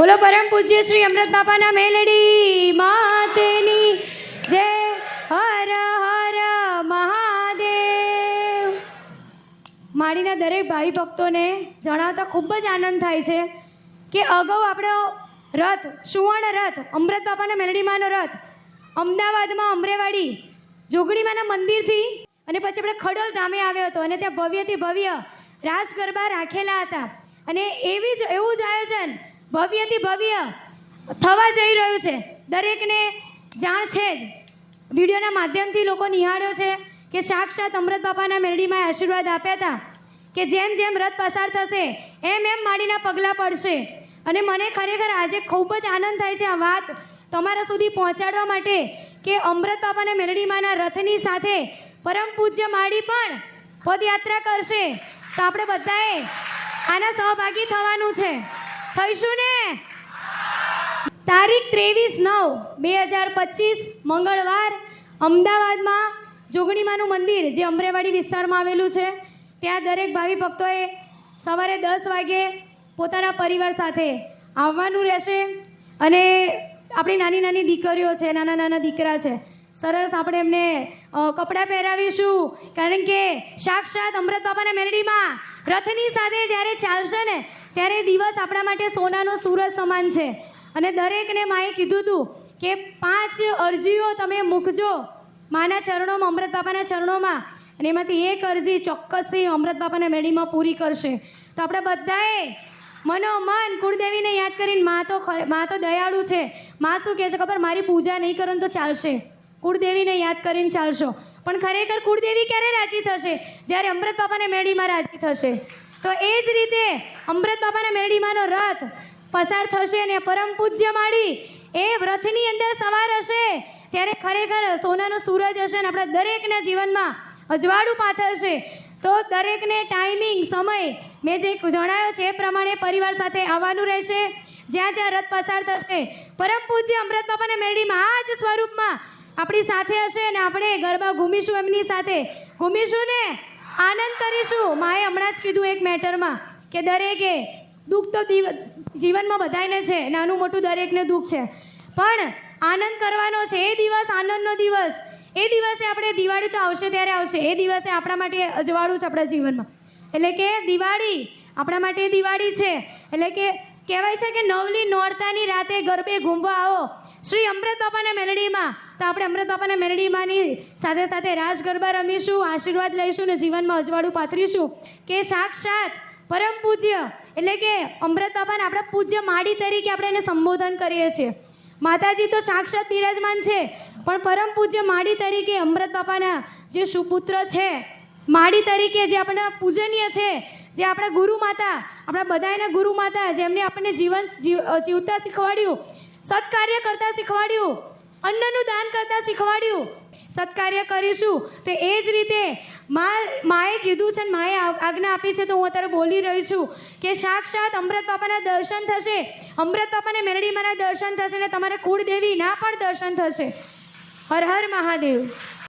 બોલો પરમ પૂજ્ય શ્રી અમૃત બાપાના મેલડી માતેની. જય હર હર મહાદેવ. માળીના દરેક ભાઈ ભક્તોને જણાવતા ખૂબ જ આનંદ થાય છે કે અગાઉ આપણો રથ, સુવર્ણ રથ અમૃત બાપાના મેલડીમાંનો રથ, અમદાવાદમાં અમરેવાડી જોગણીમાના મંદિરથી અને પછી આપણે ખડોલ ધામે આવ્યો હતો અને ત્યાં ભવ્યથી ભવ્ય રાસ ગરબા રાખેલા હતા. અને એવી જ, એવું જ આયોજન ભવ્યથી ભવ્ય થવા જઈ રહ્યું છે. દરેકને જાણ છે જ. વિડીયોના માધ્યમથી લોકો નિહાળ્યો છે કે સાક્ષાત અમૃત બાપાના મેરડીમાં આશીર્વાદ આપ્યા હતા કે જેમ જેમ રથ પસાર થશે, એમ એમ માડીના પગલાં પડશે. અને મને ખરેખર આજે ખૂબ જ આનંદ થાય છે આ વાત તમારા સુધી પહોંચાડવા માટે કે અમૃત બાપાના મેરડીમાંના રથની સાથે પરમ પૂજ્ય માડી પણ પદયાત્રા કરશે. તો આપણે બધાએ આના સહભાગી થવાનું છે. થઈશું ને? તારીખ ત્રેવીસ નવ, બે હજાર પચીસ, મંગળવાર, અમદાવાદમાં જોગણીમાનું મંદિર જે અમરેવાડી વિસ્તારમાં આવેલું છે, ત્યાં દરેક ભાવિ ભક્તોએ સવારે દસ વાગે પોતાના પરિવાર સાથે આવવાનું રહેશે. અને આપણી નાની નાની દીકરીઓ છે, નાના નાના દીકરા છે સરસ, આપણે એમને કપડાં પહેરાવીશું. કારણ કે સાક્ષાત અમૃત બાપાના મેલડીમાં રથની સાથે જ્યારે ચાલશે ને, ત્યારે દિવસ આપણા માટે સોનાનો સૂરજ સમાન છે. અને દરેકને માએ કીધું હતું કે પાંચ અરજીઓ તમે મૂકજો માના ચરણોમાં, અમૃત બાપાના ચરણોમાં. અને એમાંથી એક અરજી ચોક્કસથી અમૃત બાપાના મેળીમાં પૂરી કરશે. તો આપણે બધાએ મનોમન કુળદેવીને યાદ કરીને મા તો મા તો દયાળુ છે. મા શું કહે છે ખબર? મારી પૂજા નહીં કરો તો ચાલશે. કુળદેવીને યાદ કરીને ચાલશો. પણ ખરેખર કુળદેવી ક્યારે રાજી થશે? જ્યારે અમૃત બાપાને મેળીમાં રાજી થશે. તો એ જ રીતે અમૃત બાપાના મેળીમાંનો રથ પસાર થશે અને પરમ પૂજ્ય માળી એ રથની અંદર સવાર હશે. ત્યારે ખરેખર સોનાનો સૂરજ હશે અને આપણા દરેકના જીવનમાં અજવાળું પાથરશે તો દરેકને ટાઈમિંગ સમય મેં જે જણાવ્યો છે એ પ્રમાણે પરિવાર સાથે આવવાનું રહેશે. જ્યાં જ્યાં રથ પસાર થશે, પરમ પૂજ્ય અમૃત બાપાના મેરડીમાં આ જ સ્વરૂપમાં આપણી સાથે હશે અને આપણે ગરબા ઘૂમીશું એમની સાથે. ઘૂમીશું ને આનંદ કરીશું. માએ હમણાં જ કીધું એક મેટરમાં કે દરેકે દુઃખ તો જીવનમાં બધાયને છે, નાનું મોટું દરેકને દુઃખ છે. પણ આનંદ કરવાનો છે. એ દિવસ આનંદનો દિવસ. એ દિવસે આપણે દિવાળી તો આવશે ત્યારે આવશે. એ દિવસે આપણા માટે અજવાળું છે આપણા જીવનમાં. એટલે કે દિવાળી આપણા માટે દિવાળી છે. એટલે કે કહેવાય છે કે નવલી નોરતાની રાતે ગરબે ઘૂમવા આવો. શ્રી અમૃત બાપાના મેલડીમાં તો આપણે અમૃત બાપાના મેરડીમાંની સાથે સાથે રાસ ગરબા રમીશું, આશીર્વાદ લઈશું ને જીવનમાં અજવાળું પાથરીશું. કે સાક્ષાત પરમ પૂજ્ય, એટલે કે અમૃત બાપાને આપણે પૂજ્ય માડી તરીકે આપણે એને સંબોધન કરીએ છીએ. માતાજી તો સાક્ષાત બિરાજમાન છે, પણ પરમ પૂજ્ય માડી તરીકે અમૃત બાપાના જે સુપુત્ર છે માડી તરીકે જે આપણા પૂજનીય છે, જે આપણા ગુરુ માતા, આપણા બધાના ગુરુ માતા, જેમને આપણને જીવન જીવ- જીવતા શીખવાડ્યું, સત્કાર્ય કરતા શીખવાડ્યું અન્નનું દાન કરતા શીખવાડ્યું. સત્કાર્ય કરીશું. તો એ જ રીતે મા માએ કીધું છે ને માએ આજ્ઞા આપી છે તો હું અત્યારે બોલી રહી છું કે સાક્ષાત અમૃત બાપાના દર્શન થશે. અમૃત બાપાને મેરડીમાંના દર્શન થશે ને તમારે કુળદેવીના પણ દર્શન થશે. હર હર મહાદેવ.